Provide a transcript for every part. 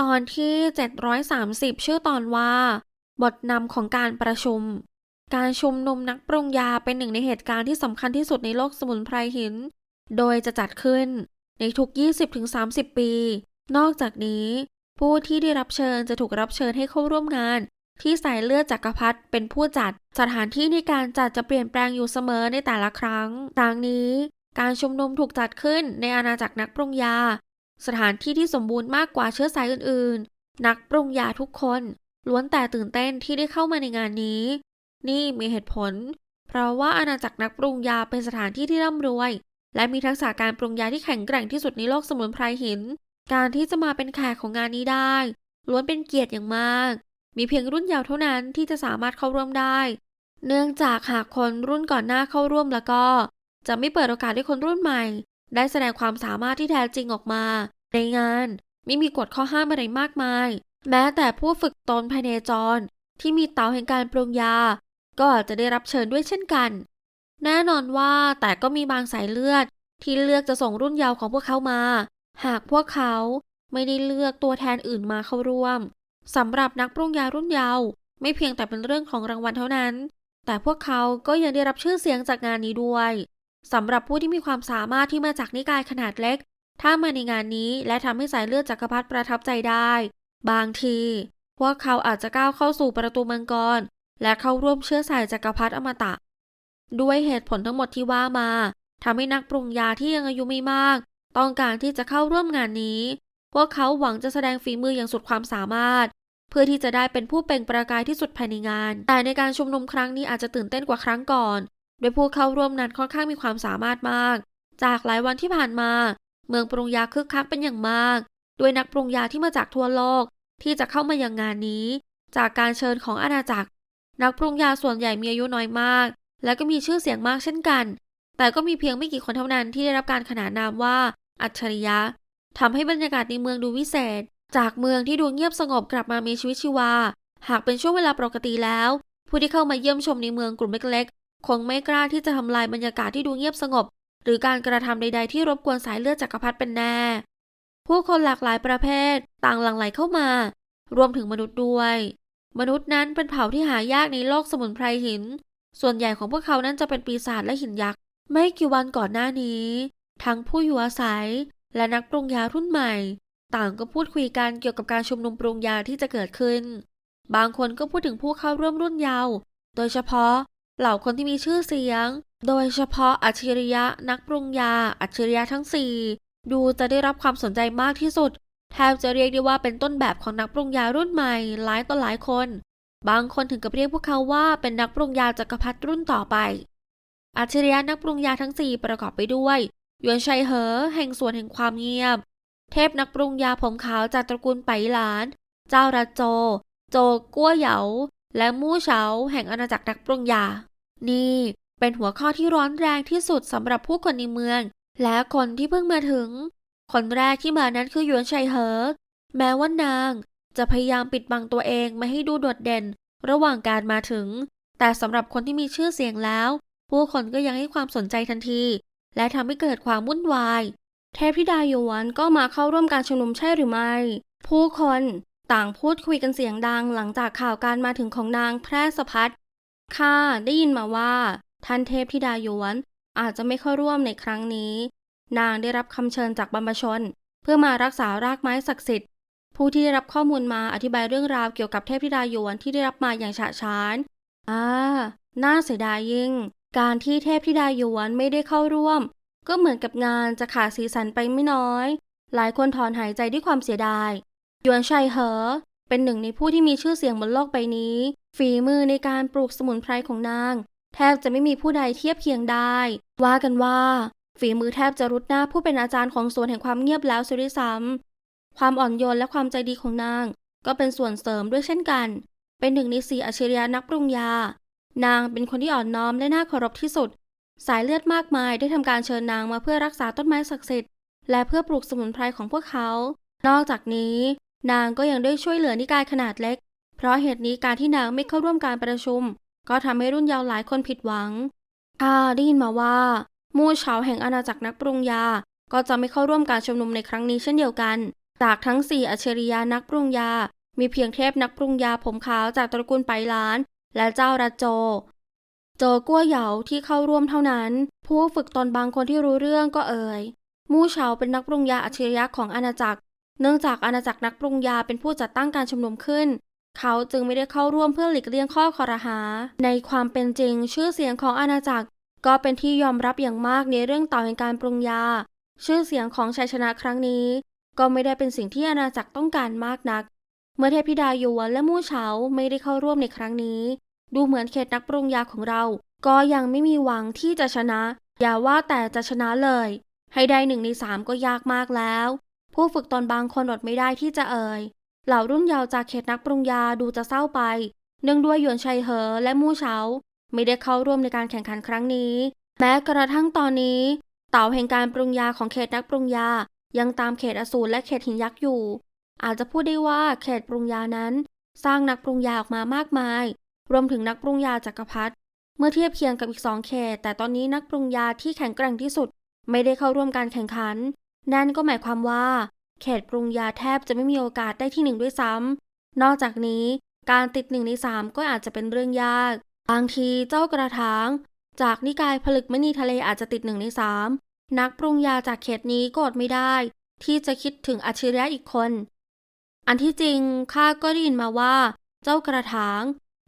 ตอนที่ 730 ชื่อตอนว่า บทนำของการประชุม การชุมนุมนักปรุงยาเป็นหนึ่งในเหตุการณ์ที่สำคัญที่สุดในโลกสมุนไพรหิน โดยจะจัดขึ้นในทุก 20-30 ปี นอกจากนี้ ผู้ที่ได้รับเชิญจะถูกรับเชิญให้เข้าร่วมงาน ที่สายเลือดจักรพรรดิเป็นผู้จัด สถานที่ในการจัดจะเปลี่ยนแปลงอยู่เสมอในแต่ละครั้ง ครั้งนี้ การชุมนุมถูกจัดขึ้นในอาณาจักรนักปรุงยา สถานที่ที่สมบูรณ์มากกว่าเชื้อสายอื่นๆ นักปรุงยาทุกคนล้วนแต่ตื่นเต้นที่ได้เข้ามาในงานนี้ นี่มีเหตุผล เพราะว่าอาณาจักรนักปรุงยาเป็นสถานที่ที่ร่ำรวย และมีทักษะการปรุงยาที่แข็งแกร่งที่สุดในโลกสมุนไพรหิน การที่จะมาเป็นแขกของงานนี้ได้ ล้วนเป็นเกียรติอย่างมาก มีเพียงรุ่นเยาว์เท่านั้นที่จะสามารถเข้าร่วมได้ เนื่องจากหากคนรุ่นก่อนหน้าเข้าร่วมแล้วก็ จะไม่เปิดโอกาสให้คนรุ่นใหม่ ได้แสดงความสามารถที่แท้จริงออกมา ในงานไม่มีกฎข้อห้ามอะไรมากมาย แม้แต่ผู้ฝึกตนภายในจร ที่มีเตาแห่งการปรุงยา ก็อาจจะได้รับเชิญด้วยเช่นกัน แน่นอนว่าแต่ก็มีบางสายเลือด ที่เลือกจะส่งรุ่นเยาว์ของพวกเขามา หากพวกเขาไม่ได้เลือกตัวแทนอื่นมาเข้าร่วมสำหรับนักปรุงยารุ่นเยาว์ไม่เพียงแต่เป็นเรื่องของรางวัลเท่านั้น แต่พวกเขาก็ยังได้รับชื่อเสียงจากงานนี้ด้วย สำหรับผู้ที่มีความสามารถที่มาจากนิกายขนาดเล็ก ถ้ามาในงานนี้และทำให้สายเลือดจักรพรรดิประทับใจได้ บางที พวกเขาอาจจะก้าวเข้าสู่ประตูมังกร และเข้าร่วมเชื้อสายจักรพรรดิอมตะ ด้วยเหตุผลทั้งหมดที่ว่ามาทำให้นักปรุงยาที่ยังอายุไม่มาก ต้องการที่จะเข้าร่วมงานนี้ พวกเขาหวังจะแสดงฝีมืออย่างสุดความสามารถ เพื่อที่จะได้เป็นผู้เปล่งประกายที่สุดภายในงาน แต่ในการชุมนุมครั้งนี้อาจจะตื่นเต้นกว่าครั้งก่อน โดยผู้เข้าร่วมนั้นค่อนข้างมีความสามารถมาก จากหลายวันที่ผ่านมา เมืองปรุงยาคึกคักเป็นอย่างมาก ด้วยนักปรุงยาที่มาจากทั่วโลกที่จะเข้ามายังงานนี้ จากการเชิญของอาณาจักร นักปรุงยาส่วนใหญ่มีอายุน้อยมาก และก็มีชื่อเสียงมากเช่นกัน แต่ก็มีเพียงไม่กี่คนเท่านั้นที่ได้รับการขนานนามว่า อัจฉริยะทำให้บรรยากาศในเมืองดูวิเศษ จากเมืองที่ดูเงียบสงบกลับมามีชีวิตชีวา หากเป็นช่วงเวลาปกติแล้ว ผู้ที่เข้ามาเยี่ยมชมในเมืองกลุ่มเล็ก คงไม่กล้าที่จะทำลายบรรยากาศที่ดูเงียบสงบ หรือการกระทำใด ๆ ที่รบกวนสายเลือดจักรพรรดิเป็นแน่ ผู้คนหลากหลายประเภท ต่างหลั่งไหลเข้ามา รวมถึงมนุษย์ด้วย มนุษย์นั้นเป็นเผ่าที่หายากในโลกสมุนไพรหิน ส่วนใหญ่ของพวกเขานั้นจะเป็นปีศาจและหินยักษ์ ไม่กี่วันก่อนหน้านี้ ทั้งผู้อยู่อาศัย และนักปรุงยารุ่นใหม่ ต่างก็พูดคุยกันเกี่ยวกับการชุมนุมปรุงยาที่จะเกิดขึ้น บางคนก็พูดถึงผู้เข้าร่วมรุ่นเยาว์ โดยเฉพาะ เหล่าคนที่มีชื่อเสียง โดยเฉพาะอัจฉริยะนักปรุงยา อัจฉริยะทั้งสี่ดูจะได้รับความสนใจมากที่สุด แทบจะเรียกได้ว่าเป็นต้นแบบของนักปรุงยารุ่นใหม่หลายต่อหลายคน บางคนถึงกับเรียกพวกเขาว่าเป็นนักปรุงยาจักรพรรดิรุ่นต่อไป อัจฉริยะนักปรุงยาทั้ง 4 ประกอบไปด้วยหยวนชัยเหอ แห่งส่วนแห่งความเงียบ เทพนักปรุงยาผมขาวจากตระกูลไปหลาน เจ้ารัจโจ โจกั้วเหยา และมู่เฉาแห่งอาณาจักรนักปรุงยา นี่ เป็นหัวข้อที่ร้อนแรงที่สุดสำหรับผู้คนในเมือง และคนที่เพิ่งมาถึง คนแรกที่มานั้นคือหยวนชัยเหอแม้ว่านางจะพยายามปิดบังตัวเองไม่ให้ดูโดดเด่น ระหว่างการมาถึง แต่สำหรับคนที่มีชื่อเสียงแล้ว ผู้คนก็ยังให้ความสนใจทันที และทำให้เกิดความวุ่นวาย เทพธิดาหยวนก็มาเข้าร่วมการชุมนุมใช่หรือไม่ ผู้คนต่างพูดคุยกันเสียงดังหลังจากข่าวการมาถึงของนางแพร่สะพัด ข้าได้ยินมาว่า ท่านเทพธิดาหยวน อาจจะไม่เข้าร่วมในครั้งนี้ นางได้รับคำเชิญจากบรรพชน เพื่อมารักษารากไม้ศักดิ์สิทธิ์ ผู้ที่ได้รับข้อมูลมาอธิบายเรื่องราวเกี่ยวกับเทพธิดาหยวนที่ได้รับมาอย่างฉะฉานอ่าน่าเสียดายยิ่ง การที่เทพธิดาหยวนไม่ได้เข้าร่วม ก็เหมือนกับงานจะขาดสีสันไปไม่น้อย หลายคนถอนหายใจด้วยความเสียดายยวนชัยเหอ เป็นหนึ่งในผู้ที่มีชื่อเสียงบนโลกใบนี้ ฝีมือในการปลูกสมุนไพรของนาง แทบจะไม่มีผู้ใดเทียบเคียงได้ ว่ากันว่า ฝีมือแทบจะรุดหน้าผู้เป็นอาจารย์ของสวนแห่งความเงียบแล้วเสียด้วยซ้ำความอ่อนโยนและความใจดีของนาง ก็เป็นส่วนเสริมด้วยเช่นกัน เป็นหนึ่งในสี่อัจฉริยะนักปรุงยา นางเป็นคนที่อ่อนน้อมและน่าเคารพที่สุด สายเลือดมากมายได้ทำการเชิญนางมาเพื่อรักษาต้นไม้ศักดิ์สิทธิ์และเพื่อปลูกสมุนไพรของพวกเขา นอกจากนี้ นางก็ยังได้ช่วยเหลือนิกายขนาดเล็ก เพราะเหตุนี้การที่นางไม่เข้าร่วมการประชุม ก็ทำให้รุ่นเยาว์หลายคนผิดหวังข้าได้ยินมาว่า มู่เฉาแห่งอาณาจักรนักปรุงยา ก็จะไม่เข้าร่วมการชุมนุมในครั้งนี้เช่นเดียวกัน จากทั้งสี่อัจฉริยะนักปรุงยา มีเพียงเทพนักปรุงยาผมขาวจากตระกูลไปล้าน และเจ้ารัจโจ โจกัวเหยาที่เข้าร่วมเท่านั้น ผู้ฝึกตนบางคนที่รู้เรื่องก็เอ่ยมู่เฉาเป็นนักปรุงยาอัจฉริยะของอาณาจักร เนื่องจากอาณาจักรนักปรุงยาเป็นผู้จัดตั้งการชุมนุมขึ้น เขาจึงไม่ได้เข้าร่วมเพื่อหลีกเลี่ยงข้อคอรหา ในความเป็นจริงชื่อเสียงของอาณาจักร ก็เป็นที่ยอมรับอย่างมากในเรื่องต่อแห่งการปรุงยา ชื่อเสียงของชัยชนะครั้งนี้ ก็ไม่ได้เป็นสิ่งที่อาณาจักรต้องการมากนัก เมื่อเทพธิดาหยวนและมู่เฉาไม่ได้เข้าร่วมในครั้งนี้ ดูเหมือนเขตนักปรุงยาของเรา ก็ยังไม่มีหวังที่จะชนะ อย่าว่าแต่จะชนะเลย ให้ได้หนึ่งในสามก็ยากมากแล้ว ผู้ฝึกตนบางคนอดไม่ได้ที่จะเอ่ย เหล่ารุ่นเยาว์จากเขตนักปรุงยาดูจะเศร้าไป เนื่องด้วยหยวนชัยเหอและมู่เฉาไม่ได้เข้าร่วมในการแข่งขันครั้งนี้ แม้กระทั่งตอนนี้ เต่าแห่งการปรุงยาของเขตนักปรุงยา ยังตามเขตอสูรและเขตหินยักษ์อยู่ อาจจะพูดได้ว่าเขตปรุงยานั้น สร้างนักปรุงยาออกมามากมาย รวมถึงนักปรุงยาจักรพรรดิเมื่อเทียบเคียงกับอีกสองเขต แต่ตอนนี้นักปรุงยาที่แข็งแกร่งที่สุด ไม่ได้เข้าร่วมการแข่งขัน นั่นก็หมายความว่า เขตปรุงยาแทบจะไม่มีโอกาสได้ที่หนึ่งด้วยซ้ำนอกจากนี้การติดหนึ่งในสามก็อาจจะเป็นเรื่องยากบางทีเจ้ากระถาง จากนิกายผลึกมณีทะเลอาจจะติดหนึ่งในสามนักปรุงยาจากเขตนี้ก็อดไม่ได้ ที่จะคิดถึงอัจฉริยะอีกคน อันที่จริงข้าก็ได้ยินมาว่า เจ้ากระถาง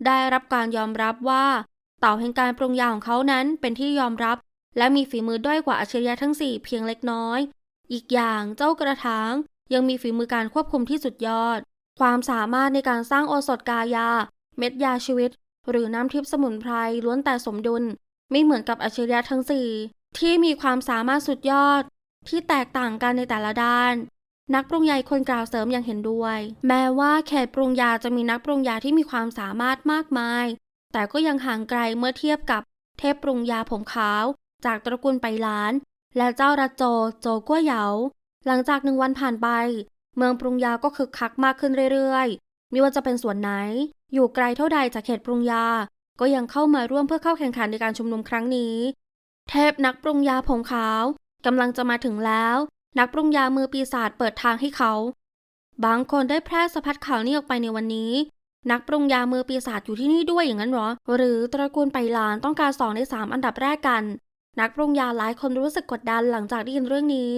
ได้รับการยอมรับว่า เต่าแห่งการปรุงยาของเขานั้นเป็นที่ยอมรับ และมีฝีมือด้อยกว่าอัจฉริยะทั้งสี่เพียงเล็กน้อย อีกอย่างเจ้ากระถางยังมีฝีมือการควบคุมที่สุดยอด ความสามารถในการสร้างโอสถกายา เม็ดยาชีวิต หรือน้ำทิพย์สมุนไพรล้วนแต่สมดุล ไม่เหมือนกับอัจฉริยะทั้งสี่ที่มีความสามารถสุดยอด ที่แตกต่างกันในแต่ละด้าน นักปรุงยาคนกล่าวเสริมอย่างเห็นด้วย แม้ว่าเขตปรุงยาจะมีนักปรุงยาที่มีความสามารถมากมาย แต่ก็ยังห่างไกลเมื่อเทียบกับเทพปรุงยาผมขาว จากตระกูลไปล้าน และเจ้ารัจโจโจกัวเหยา หลังจากหนึ่งวันผ่านไป เมืองปรุงยาก็คึกคักมากขึ้นเรื่อยๆ ไม่ว่าจะเป็นส่วนไหน อยู่ไกลเท่าใดจากเขตปรุงยา ก็ยังเข้ามาร่วมเพื่อเข้าแข่งขันในการชุมนุมครั้งนี้ เทพนักปรุงยาผมขาวกำลังจะมาถึงแล้ว นักปรุงยามือปีศาจเปิดทางให้เขา บางคนได้แพร่สะพัดข่าวนี้ออกไปในวันนี้ นักปรุงยามือปีศาจอยู่ที่นี่ด้วยอย่างนั้นหรอ หรือตระกูลไปลานต้องการสองในสามอันดับแรกกัน นักปรุงยาหลายคนรู้สึกกดดันหลังจากได้ยินเรื่องนี้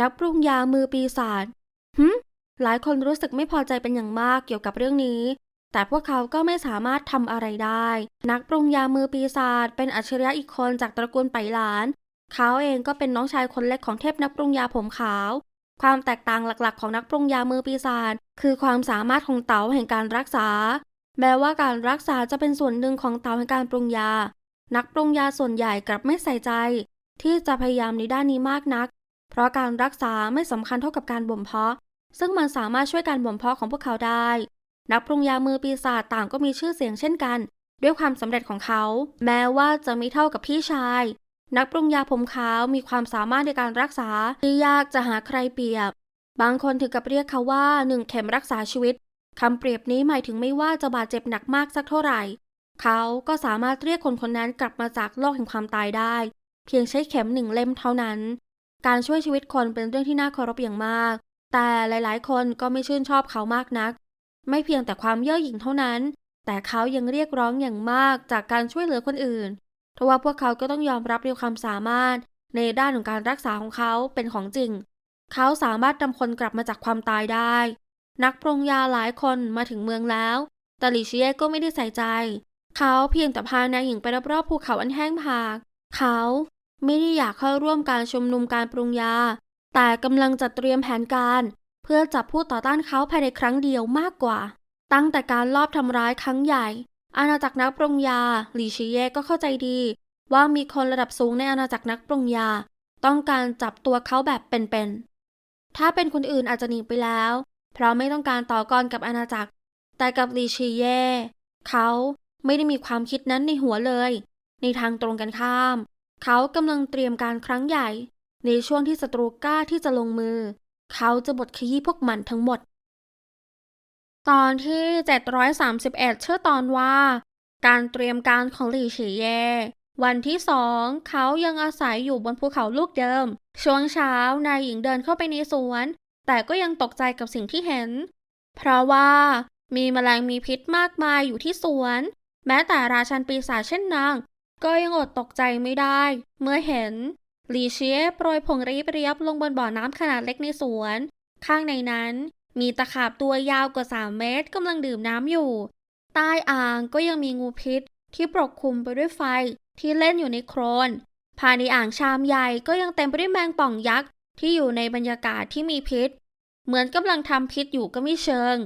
นักปรุงยามือปีศาจหึหลายคนรู้สึกไม่พอใจเป็นอย่างมากเกี่ยวกับเรื่องนี้ แต่พวกเขาก็ไม่สามารถทำอะไรได้ นักปรุงยามือปีศาจเป็นอัจฉริยะอีกคนจากตระกูลไปหลาน เขาเองก็เป็นน้องชายคนเล็กของเทพนักปรุงยาผมขาว ความแตกต่างหลักๆ ของนักปรุงยามือปีศาจคือความสามารถของเต๋าแห่งการรักษา แม้ว่าการรักษาจะเป็นส่วนหนึ่งของเต๋าแห่งการปรุงยา นักปรุงยาส่วนใหญ่กลับไม่ใส่ใจ ที่จะพยายามในด้านนี้มากนัก เพราะการรักษาไม่สำคัญเท่ากับการบ่มเพาะ ซึ่งมันสามารถช่วยการบ่มเพาะของพวกเขาได้ นักปรุงยามือปีศาจต่างก็มีชื่อเสียงเช่นกัน ด้วยความสำเร็จของเขา แม้ว่าจะไม่เท่ากับพี่ชาย นักปรุงยาผมขาวมีความสามารถในการรักษาที่ยากจะหาใครเปรียบ บางคนถึงกับเรียกเขาว่าหนึ่งเข็มรักษาชีวิตคำเปรียบนี้หมายถึงไม่ว่าจะบาดเจ็บหนักมากสักเท่าไหร่ เขาก็สามารถเรียกคนคนนั้นกลับมาจากโลกแห่งความตายได้ เพียงใช้เข็มหนึ่งเล่มเท่านั้น การช่วยชีวิตคนเป็นเรื่องที่น่าเคารพอย่างมาก แต่หลายๆ คนก็ไม่ชื่นชอบเขามากนัก ไม่เพียงแต่ความเย่อหยิ่งเท่านั้น แต่เขายังเรียกร้องอย่างมากจากการช่วยเหลือคนอื่นทว่าพวกเขาก็ต้องยอมรับในความสามารถ ในด้านของการรักษาของเขาเป็นของจริง เขาสามารถนำคนกลับมาจากความตายได้ นักปรุงยาหลายคนมาถึงเมืองแล้วแต่ลีเชียก็ไม่ได้ใส่ใจ เขาเพียงแต่พานายหญิงไปรอบๆภูเขาอันแห้งผาก เขาไม่ได้อยากเข้าร่วมการชุมนุมการปรุงยา แต่กำลังจัดเตรียมแผนการ เพื่อจับผู้ต่อต้านเขาภายในครั้งเดียวมากกว่า ตั้งแต่การลอบทำร้ายครั้งใหญ่ อาณาจักรนักปรุงยาหลีชีเย่ก็เข้าใจดี ว่ามีคนระดับสูงในอาณาจักรนักปรุงยา ต้องการจับตัวเขาแบบเป็นๆ ถ้าเป็นคนอื่นอาจจะหนีไปแล้ว เพราะไม่ต้องการต่อกรกับอาณาจักร แต่กับลีชีเย่เขา ไม่ได้มีความคิดนั้นในหัวเลย ในทางตรงกันข้าม เขากำลังเตรียมการครั้งใหญ่ ในช่วงที่ศัตรูกล้าที่จะลงมือ เขาจะบดขยี้พวกมันทั้งหมด ตอนที่ 731ชื่อตอนว่า การเตรียมการของหลี่ฉีเย วันที่สองเขายังอาศัยอยู่บนภูเขาลูกเดิม ช่วงเช้านายหญิงเดินเข้าไปในสวน แต่ก็ยังตกใจกับสิ่งที่เห็น เพราะว่ามีแมลงมีพิษมากมายอยู่ที่สวน แม้แต่ราชันปีศาจเช่นนาง ก็ยังอดตกใจไม่ได้ เมื่อเห็นลีเชียโปรยผงรีบเรียบลงบนบ่อน้ำขนาดเล็กในสวน ข้างในนั้นมีตะขาบตัวยาวกว่า 3 เมตรกำลังดื่มน้ำอยู่ ใต้อ่างก็ยังมีงูพิษที่ปกคลุมไปด้วยไฟที่เล่นอยู่ในโครนภายในอ่างชามใหญ่ก็ยังเต็มไปด้วยแมงป่องยักษ์ที่อยู่ในบรรยากาศที่มีพิษ เหมือนกำลังทำพิษอยู่ก็ไม่เชิง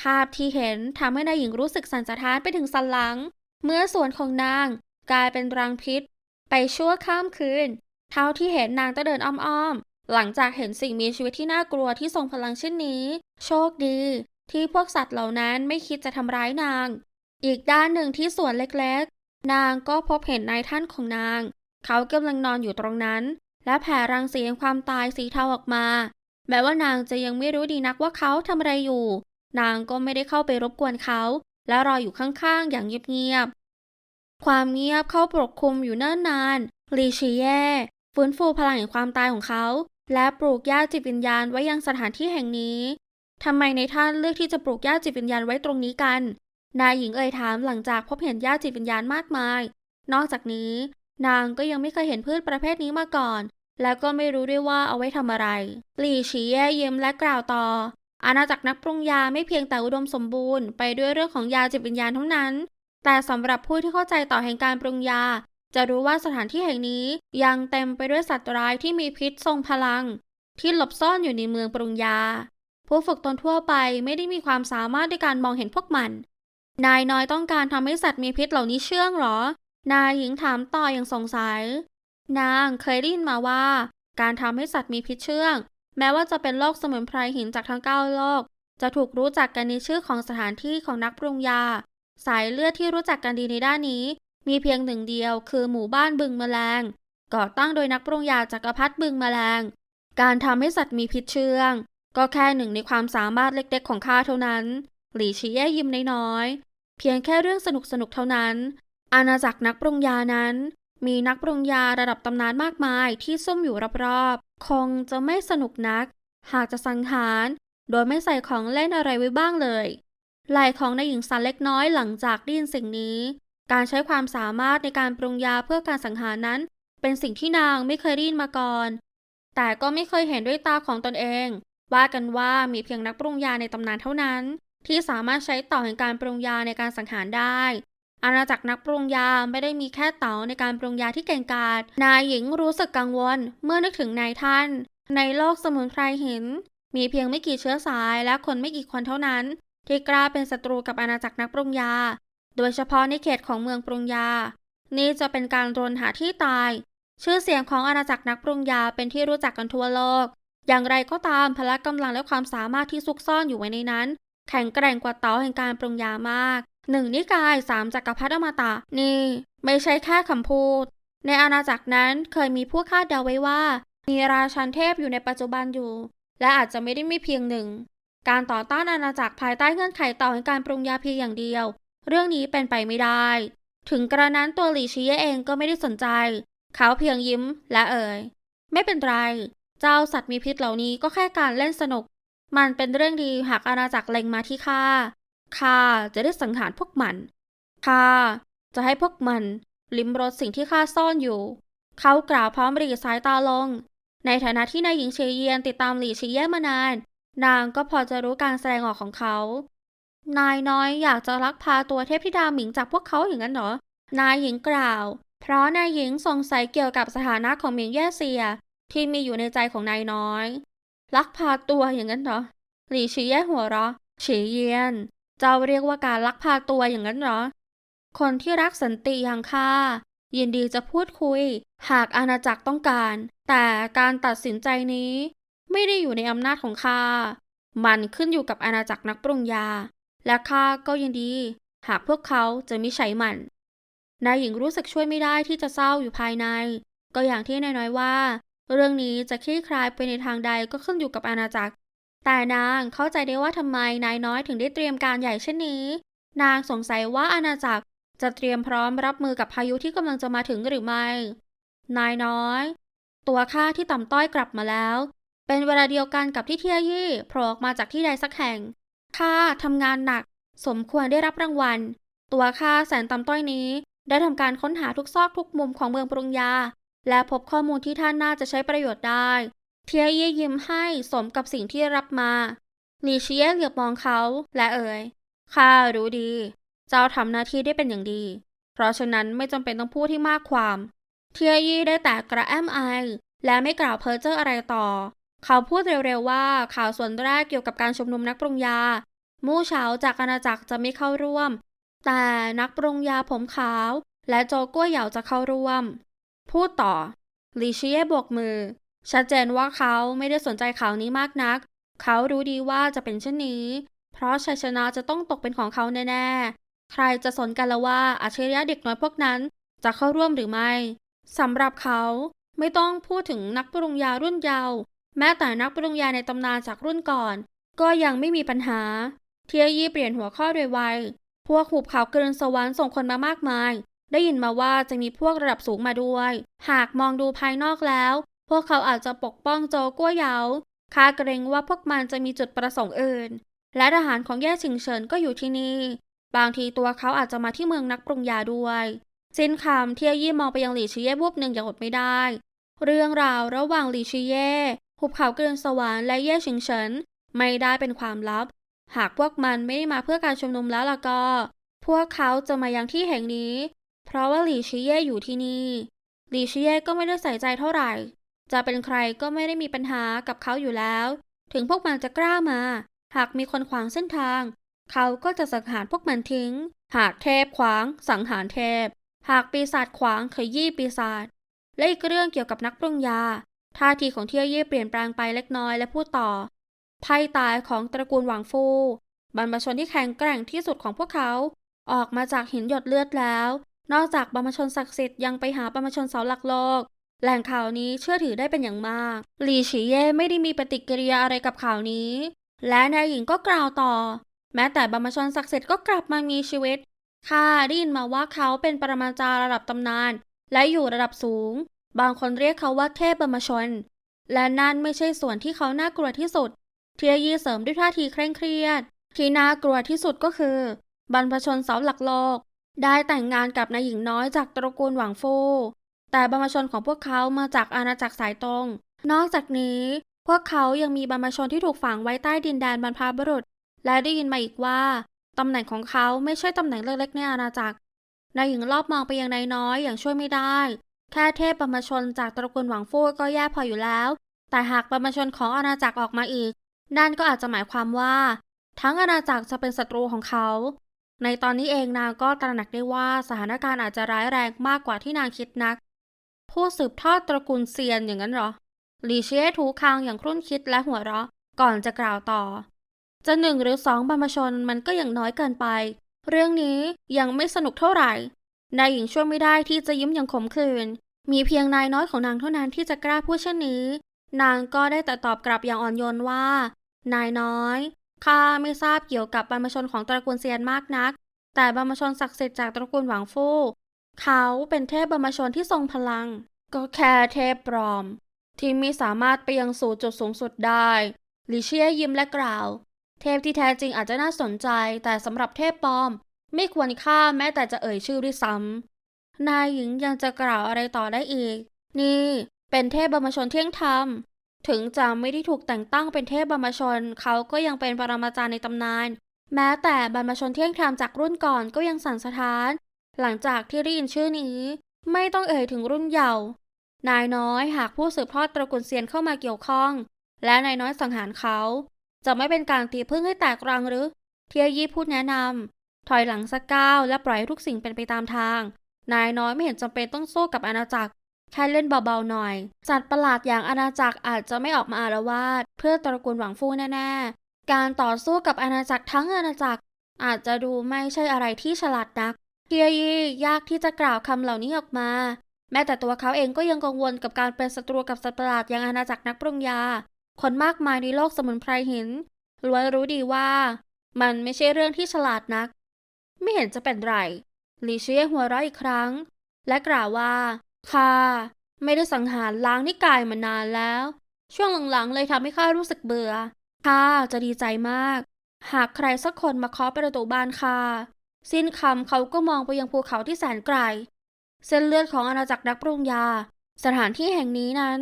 ภาพที่เห็นทำให้นายหญิงรู้สึกสั่นสะท้านไปถึงสันหลัง เมื่อส่วนของนางกลายเป็นรังพิษ ไปชั่วข้ามคืน เท่าที่เห็นนางต้องเดินอ้อมๆ หลังจากเห็นสิ่งมีชีวิตที่น่ากลัวที่ทรงพลังเช่นนี้ โชคดี ที่พวกสัตว์เหล่านั้นไม่คิดจะทำร้ายนาง อีกด้านหนึ่งที่สวนเล็กๆ นางก็พบเห็นนายท่านของนาง เขากำลังนอนอยู่ตรงนั้น และแผ่รังสีแห่งความตายสีเทาออกมา แม้ว่านางจะยังไม่รู้ดีนักว่าเขาทำอะไรอยู่ นางก็ไม่ได้เข้าไปรบกวนเขา และรออยู่ข้างๆ อย่างเงียบๆ ความเงียบเข้าปกคลุมอยู่เนิ่นนานลีชีเย่ฟื้นฟูพลังแห่งความตายของเขา และปลูกหญ้าจิตวิญญาณไว้ยังสถานที่แห่งนี้ทำไมในท่านเลือกที่จะปลูกหญ้าจิตวิญญาณไว้ตรงนี้กัน นายหญิงเอ่ยถามหลังจากพบเห็นหญ้าจิตวิญญาณมากมาย นอกจากนี้ นางก็ยังไม่เคยเห็นพืชประเภทนี้มาก่อน แล้วก็ไม่รู้ด้วยว่าเอาไว้ทำอะไร หลี่ฉีแย่เยิ้มและกล่าวต่อ อาณาจักรนักปรุงยาไม่เพียงแต่อุดมสมบูรณ์ไปด้วยเรื่องของยาจิตวิญญาณเท่านั้น แต่สำหรับผู้ที่เข้าใจต่อแห่งการปรุงยา จะรู้ว่าสถานที่แห่งนี้ยังเต็มไปด้วยสัตว์ร้ายที่มีพิษทรงพลัง ที่หลบซ่อนอยู่ในเมืองปรุงยา ผู้ฝึกตนทั่วไปไม่ได้มีความสามารถในการมองเห็นพวกมัน นายน้อยต้องการทำให้สัตว์มีพิษเหล่านี้เชื่องหรอ นายหญิงถามต่ออย่างสงสัย นางเคยได้ยินมาว่า การทำให้สัตว์มีพิษเชื่อง แม้ว่าจะเป็นโลกสมุนไพรหินจากทั้งเก้าโลกจะถูกรู้จักกันในชื่อของสถานที่ของนักปรุงยา สายเลือดที่รู้จักกันดีในด้านนี้ มีเพียงหนึ่งเดียว คือหมู่บ้านบึงแมลง ก่อตั้งโดยนักปรุงยาจักรพรรดิบึงแมลง การทำให้สัตว์มีพิษเชื่องก็แค่หนึ่งในความสามารถเล็กๆ ของข้าเท่านั้น หลี่ชีแย่ยิ้มน้อยๆ เพียงแค่เรื่องสนุกๆ เท่านั้น อาณาจักรนักปรุงยานั้น มีนักปรุงยาระดับตำนานมากมายที่ซุ่มอยู่รอบๆ คงจะไม่สนุกนัก หากจะสังหาร โดยไม่ใส่ของเล่นอะไรไว้บ้างเลยไหล่ของนายหญิงสันเล็กน้อยหลังจากได้ยินสิ่งนี้ การใช้ความสามารถในการปรุงยาเพื่อการสังหารนั้น เป็นสิ่งที่นางไม่เคยได้ยินมาก่อน แต่ก็ไม่เคยเห็นด้วยตาของตนเอง ว่ากันว่ามีเพียงนักปรุงยาในตำนานเท่านั้น ที่สามารถใช้ต่อแห่งการปรุงยาในการสังหารได้ อาณาจักรนักปรุงยาไม่ได้มีแค่เต๋าในการปรุงยาที่เก่งกาจ นายหญิงรู้สึกกังวล เมื่อนึกถึงนายท่าน ในโลกสมุนไพรหิน มีเพียงไม่กี่เชื้อสายและคนไม่กี่คนเท่านั้น ที่กล้าเป็นศัตรูกับอาณาจักรนักปรุงยา โดยเฉพาะในเขตของเมืองปรุงยา นี่จะเป็นการรนหาที่ตาย ชื่อเสียงของอาณาจักรนักปรุงยาเป็นที่รู้จักกันทั่วโลก อย่างไรก็ตามพละกำลังและความสามารถที่ซุกซ่อนอยู่ไว้ในนั้น แข็งแกร่งกว่าเต๋าแห่งการปรุงยามาก หนึ่งนิกายสามจักรพรรดิอมตะนี่ไม่ใช่แค่คำพูด ในอาณาจักรนั้นเคยมีผู้คาดเดาไว้ว่า มีราชันเทพอยู่ในปัจจุบันอยู่ และอาจจะไม่ได้มีเพียงหนึ่ง การต่อต้านอาณาจักรภายใต้เงื่อนไขต่อแห่งการปรุงยาเพียงอย่างเดียว เรื่องนี้เป็นไปไม่ได้ ถึงกระนั้นตัวหลีชีเยเองก็ไม่ได้สนใจ เขาเพียงยิ้มและเอ่ยไม่เป็นไร เจ้าสัตว์มีพิษเหล่านี้ก็แค่การเล่นสนุก มันเป็นเรื่องดีหากอาณาจักรเล็งมาที่ข้า ข้าจะได้สังหารพวกมันข้าจะให้พวกมันลิ้มรสสิ่งที่ข้าซ่อนอยู่ เขากล่าวพร้อมหลีสายตาลง ในฐานะที่นายหญิงเชยเยียนติดตามหลี่ชีเย่มานาน นางก็พอจะรู้การแสดงออกของเขา นายน้อยอยากจะลักพาตัวเทพธิดาหมิงจากพวกเขาอย่างนั้นเหรอ นายหญิงกล่าว เพราะนายหญิงสงสัยเกี่ยวกับสถานะของหมิงแย่เซีย ที่มีอยู่ในใจของนายน้อย ลักพาตัวอย่างนั้นเหรอ หลี่ชีเย่หัวเราะเฉีเยียน เจ้าเรียกว่าการลักพาตัวอย่างนั้นเหรอ คนที่รักสันติอย่างข้ายินดีจะพูดคุย หากอาณาจักรต้องการ แต่การตัดสินใจนี้ ไม่ได้อยู่ในอำนาจของข้า มันขึ้นอยู่กับอาณาจักรนักปรุงยา และข้าก็ยินดี หากพวกเขาจะมิใช้มัน นายหญิงรู้สึกช่วยไม่ได้ที่จะเศร้าอยู่ภายใน ก็อย่างที่นายน้อยว่า เรื่องนี้จะคลี่คลายไปในทางใดก็ขึ้นอยู่กับอาณาจักร แต่นางเข้าใจได้ว่าทำไมนายน้อยถึงได้เตรียมการใหญ่เช่นนี้ นางสงสัยว่าอาณาจักรจะเตรียมพร้อมรับมือกับพายุที่กำลังจะมาถึงหรือไม่ นายน้อย ตัวข้าที่ต่ำต้อยกลับมาแล้ว เป็นเวลาเดียวกันกับที่เทียยี่โผล่ออกมาจากที่ใดสักแห่งข้าทำงานหนัก สมควรได้รับรางวัล ตัวข้าแสนต่ำต้อยนี้ ได้ทำการค้นหาทุกซอกทุกมุมของเมืองปรุงยา และพบข้อมูลที่ท่านน่าจะใช้ประโยชน์ได้ เทียยี่ยิ้มให้สมกับสิ่งที่รับมาหลีเชียเหลือบมองเขาและเอ่ยข้ารู้ดี เจ้าทำหน้าที่ได้เป็นอย่างดี เพราะฉะนั้นไม่จำเป็นต้องพูดที่มากความ เทียยี่ได้แต่กระแอมไอ และไม่กล่าวเพ้อเจ้ออะไรต่อ เขาพูดเร็วๆว่าข่าวส่วนแรกเกี่ยวกับการชุมนุมนักปรุงยา มู่เฉาจากอาณาจักรจะไม่เข้าร่วม แต่นักปรุงยาผมขาว และโจกัวเหยาจะเข้าร่วม พูดต่อลีเชียโบกมือ ชัดเจนว่าเขาไม่ได้สนใจข่าวนี้มากนัก เขารู้ดีว่าจะเป็นเช่นนี้ เพราะชัยชนะจะต้องตกเป็นของเขาแน่ๆ ใครจะสนกันละว่าอาชญะเด็กน้อยพวกนั้นจะเข้าร่วมหรือไม่สำหรับเขาไม่ต้องพูดถึงนักปรุงยารุ่นเยาว์แม้แต่นักปรุงยาในตำนานจากรุ่นก่อน ก็ยังไม่มีปัญหา เทียยี่เปลี่ยนหัวข้อโดยไวพวกหุบเขาเกินสวรรค์ส่งคนมามากมาย ได้ยินมาว่าจะมีพวกระดับสูงมาด้วย หากมองดูภายนอกแล้ว พวกเขาอาจจะปกป้องโจกัวเยาข้าเกรงว่าพวกมันจะมีจุดประสงค์อื่น และทหารของแย่ชิงเฉินก็อยู่ที่นี่ บางทีตัวเขาอาจจะมาที่เมืองนักปรุงยาด้วยสิ้นคำเทียยี่มองไปยังหลี่ชิเย่วูบหนึ่งอย่างอดไม่ได้ เรื่องราวระหว่างหลี่ชิเย่หุบเขาเกินสวรรค์และเย่ชิงเฉินไม่ได้เป็นความลับ หากพวกมันไม่ได้มาเพื่อการชุมนุมแล้วล่ะก็ พวกเขาจะมายังที่แห่งนี้ เพราะว่าหลี่ชิเย่อยู่ที่นี่ หลี่ชิเย่ก็ไม่ได้ใส่ใจเท่าไหร่ จะเป็นใครก็ไม่ได้มีปัญหากับเขาอยู่แล้ว ถึงพวกมันจะกล้ามา หากมีคนขวางเส้นทาง เขาก็จะสังหารพวกมันทิ้ง หากเทพขวางสังหารเทพ หากปีศาจขวางขยี้ปีศาจ และอีกเรื่องเกี่ยวกับนักปรุงยา ท่าทีของเที่ยวยี่เปลี่ยนแปลงไปเล็กน้อยและพูดต่อไพ่ตายของตระกูลหวังฟู บรรพชนที่แข็งแกร่งที่สุดของพวกเขา ออกมาจากหินหยดเลือดแล้ว นอกจากบรรพชนศักดิ์สิทธิ์ยังไปหาบรรพชนเสาหลักโลก แหล่งข่าวนี้เชื่อถือได้เป็นอย่างมากหลี่ฉีเย่ไม่ได้มีปฏิกิริยาอะไรกับข่าวนี้ และนายหญิงก็กล่าวต่อ แม้แต่บรรพชนศักดิ์สิทธิ์ก็กลับมามีชีวิตข้าได้ยินมาว่าเขาเป็นปรมาจารย์ระดับตำนาน และอยู่ระดับสูง บางคนเรียกเขาว่าเทพบรรพชน และนั่นไม่ใช่ส่วนที่เขาน่ากลัวที่สุด เทียยีเสริมด้วยท่าทีเคร่งเครียด ที่น่ากลัวที่สุดก็คือ บรรพชนเสาหลักโลก ได้แต่งงานกับนายหญิงน้อยจากตระกูลหวังฟู แต่บรรพชนของพวกเขามาจากอาณาจักรสายตรง นอกจากนี้ พวกเขายังมีบรรพชนที่ถูกฝังไว้ใต้ดินแดนบรรพบุรุษ และได้ยินมาอีกว่าตำแหน่งของเขาไม่ใช่ตำแหน่งเล็กๆในอาณาจักรนายหญิงรอบมองไปยังนายน้อยอย่างช่วยไม่ได้ แค่เทพบรรพชนจากตระกูลหวังฟูก็แย่พออยู่แล้ว แต่หากบรรพชนของอาณาจักรออกมาอีก นั่นก็อาจจะหมายความว่า ทั้งอาณาจักรจะเป็นศัตรูของเขา ในตอนนี้เองนางก็ตระหนักได้ว่าสถานการณ์อาจจะร้ายแรงมากกว่าที่นางคิดนัก ผู้สืบทอดตระกูลเซียนอย่างนั้นหรอหลีเชียถูคางอย่างครุ่นคิดและหัวเราะ ก่อนจะกล่าวต่อ จะหนึ่งหรือสองบรรพชนมันก็ยังน้อยเกินไป เรื่องนี้ยังไม่สนุกเท่าไหร่ นายหญิงช่วยไม่ได้ที่จะยิ้มอย่างขมขื่นมีเพียงนายน้อยของนางเท่านั้นที่จะกล้าพูดเช่นนี้ นางก็ได้แต่ตอบกลับอย่างอ่อนโยนว่า นายน้อยข้าไม่ทราบเกี่ยวกับบรรพชนของตระกูลเซียนมากนัก แต่บรรพชนศักดิ์สิทธิ์จากตระกูลหวังฟู่ เขาเป็นเทพบรรพชนที่ทรงพลัง ก็แค่เทพปลอม ที่ไม่สามารถไปยังสู่จุดสูงสุดได้ลิเชียยิ้มและกล่าว เทพที่แท้จริงอาจจะน่าสนใจ แต่สำหรับเทพปลอม ไม่ควรค่าแม้แต่จะเอ่ยชื่อด้วยซ้ำนายหญิงยังจะกล่าวอะไรต่อได้อีก นี่ เป็นเทพบรรพชนเที่ยงธรรมถึงจะไม่ได้ถูกแต่งตั้งเป็นเทพบรรพชน เขาก็ยังเป็นปรมาจารย์ในตำนาน แม้แต่บรรพชนเที่ยงธรรมจากรุ่นก่อนก็ยังสั่นสะท้าน หลังจากที่ได้ยินชื่อนี้ ไม่ต้องเอ่ยถึงรุ่นเยาว์นายน้อยหากผู้สืบทอดตระกูลเซียนเข้ามาเกี่ยวข้อง และนายน้อยสังหารเขา จะไม่เป็นการตีพึ่งให้แตกรังหรือ เทียยี่พูดแนะนำถอยหลังสักก้าวและปล่อยทุกสิ่งเป็นไปตามทาง นายน้อยไม่เห็นจำเป็นต้องสู้กับอาณาจักร แค่เล่นเบาๆหน่อยจัดประหลาดอย่างอาณาจักรอาจจะไม่ออกมาอารวาสเพื่อตระกูลหวังฟูแน่ๆการต่อสู้กับอาณาจักรทั้งอาณาจักร อาจจะดูไม่ใช่อะไรที่ฉลาดนัก เทียยียากที่จะกล่าวคำเหล่านี้ออกมา แม้แต่ตัวเขาเองก็ยังกังวลกับการเป็นศัตรูกับสัตว์ประหลาดอย่างอาณาจักรนักปรุงยา คนมากมายในโลกสมุนไพรหินล้วนรู้ดีว่า มันไม่ใช่เรื่องที่ฉลาดนัก ไม่เห็นจะเป็นไรลีเชียหัวเราะอีกครั้ง และกล่าวว่าข้าไม่ได้สังหารล้างนิกายมานานแล้ว ช่วงหลังๆเลยทำให้ข้ารู้สึกเบื่อข้าจะดีใจมาก หากใครสักคนมาเคาะประตูบ้านข้า สิ้นคำเขาก็มองไปยังภูเขาที่แสนไกล เส้นเลือดของอาณาจักรนักปรุงยา สถานที่แห่งนี้นั้น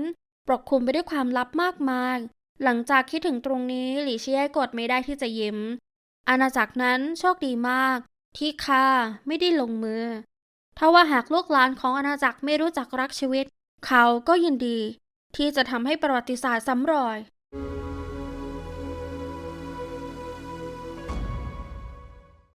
ปกคลุมไปด้วยความลับมากมาย หลังจากคิดถึงตรงนี้หลี่เชี่ยกดไม่ได้ที่จะยิ้ม อาณาจักรนั้นโชคดีมาก ที่ข้าไม่ได้ลงมือถ้าว่าหากลูกหลานของอาณาจักรไม่รู้จักรักชีวิต เขาก็ยินดี ที่จะทำให้ประวัติศาสตร์ซ้ำรอย